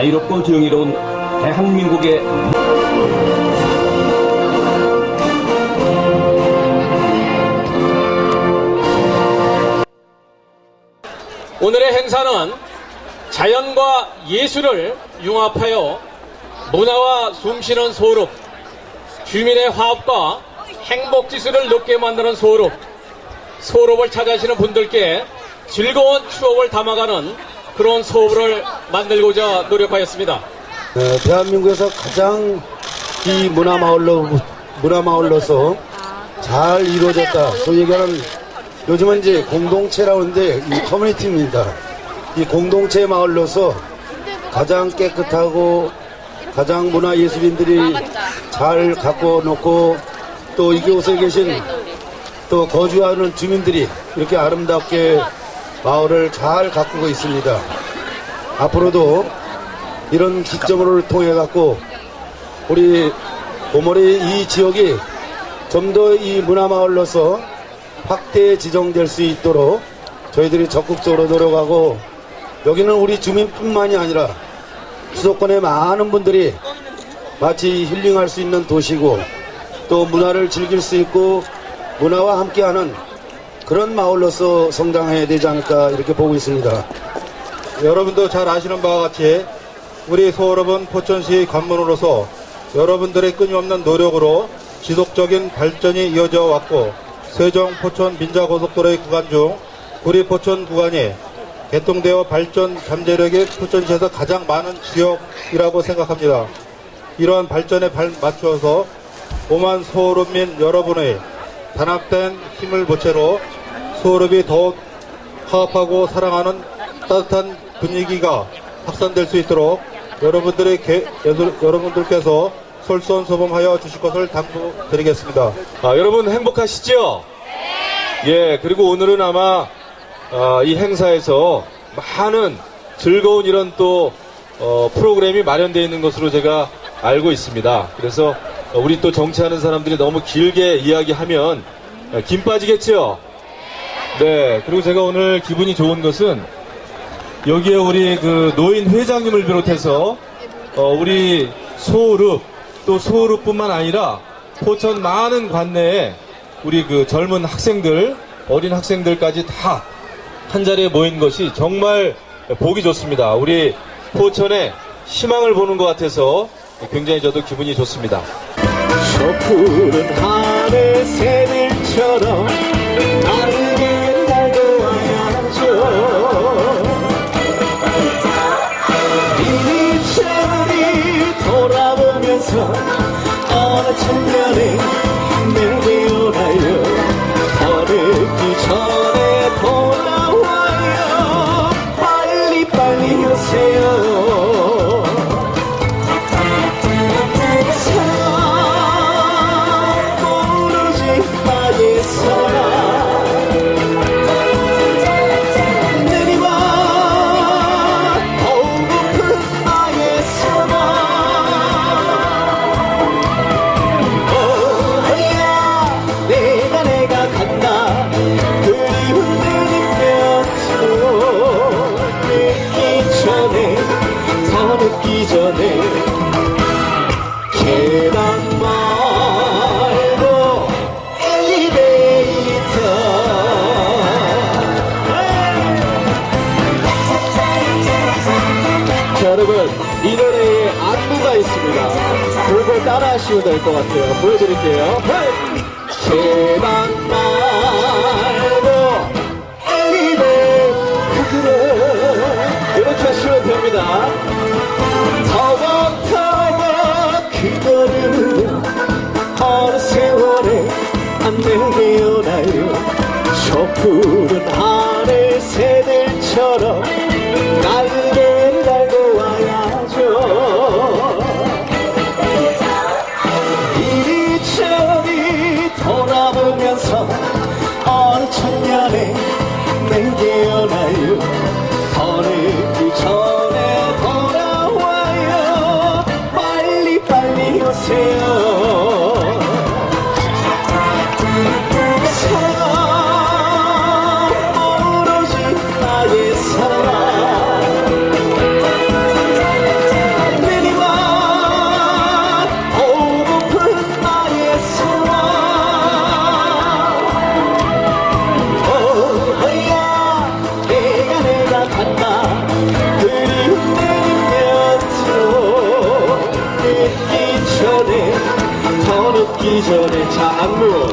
자유롭고 정의로운 대한민국의 오늘의 행사는 자연과 예술을 융합하여 문화와 숨쉬는 소룹, 주민의 화합과 행복 지수를 높게 만드는 소룹, 소룹을 찾아시는 분들께 즐거운 추억을 담아가는 그런 소울을 만들고자 노력하였습니다. 네, 대한민국에서 가장 이 문화 마을로, 문화 마을로서 잘 이루어졌다. 소위 얘기하는 요즘은 이제 공동체라고 하는데 이 커뮤니티입니다. 이 공동체 마을로서 가장 깨끗하고 가장 문화 예술인들이 잘 갖고 놓고 또 이곳에 계신 또 거주하는 주민들이 이렇게 아름답게 마을을 잘 가꾸고 있습니다. 앞으로도 이런 기점을 통해 갖고 우리 고모리 이 지역이 좀 더 이 문화마을로서 확대 지정될 수 있도록 저희들이 적극적으로 노력하고 여기는 우리 주민뿐만이 아니라 수도권의 많은 분들이 마치 힐링할 수 있는 도시고 또 문화를 즐길 수 있고 문화와 함께하는 그런 마을로서 성장해야 되지 않을까 이렇게 보고 있습니다. 여러분도 잘 아시는 바와 같이 우리 소울업은 포천시 관문으로서 여러분들의 끊임없는 노력으로 지속적인 발전이 이어져 왔고 세종 포천 민자고속도로의 구간 중 구리 포천 구간이 개통되어 발전 잠재력이 포천시에서 가장 많은 지역이라고 생각합니다. 이러한 발전에 발 맞추어서 오만 소울업민 여러분의 단합된 힘을 모체로 소울업이 더욱 화합하고 사랑하는 따뜻한 분위기가 확산될 수 있도록 여러분들의 개- 여러- 여러분들께서 솔선수범하여 주실 것을 당부드리겠습니다. 아, 여러분 행복하시죠? 예, 그리고 오늘은 아마 아, 이 행사에서 많은 즐거운 이런 또 어, 프로그램이 마련되어 있는 것으로 제가 알고 있습니다. 그래서 어, 우리 또 정치하는 사람들이 너무 길게 이야기하면 어, 김 빠지겠죠? 네, 그리고 제가 오늘 기분이 좋은 것은 여기에 우리 그 노인 회장님을 비롯해서 어, 우리 소읍 또 소읍뿐만 아니라 포천 많은 관내에 우리 그 젊은 학생들 어린 학생들까지 다 한 자리에 모인 것이 정말 보기 좋습니다. 우리 포천에 희망을 보는 것 같아서 굉장히 저도 기분이 좋습니다. 저 푸른 하늘 새들처럼 나르 전에 계단 말고 엘리베이터. 자, 여러분 이 노래에 안무가 있습니다. 그걸 따라 하시면 될 것 같아요. 보여드릴게요. 계단 말 하시면 됩니다. 터벅터벅 그거를 어느 세월에 안 내게 오나요 저 푸른 하늘 새들처럼 날개를 달고 와야죠. 이리저리 돌아보면서 어느 천년에 내게 기 전에 창문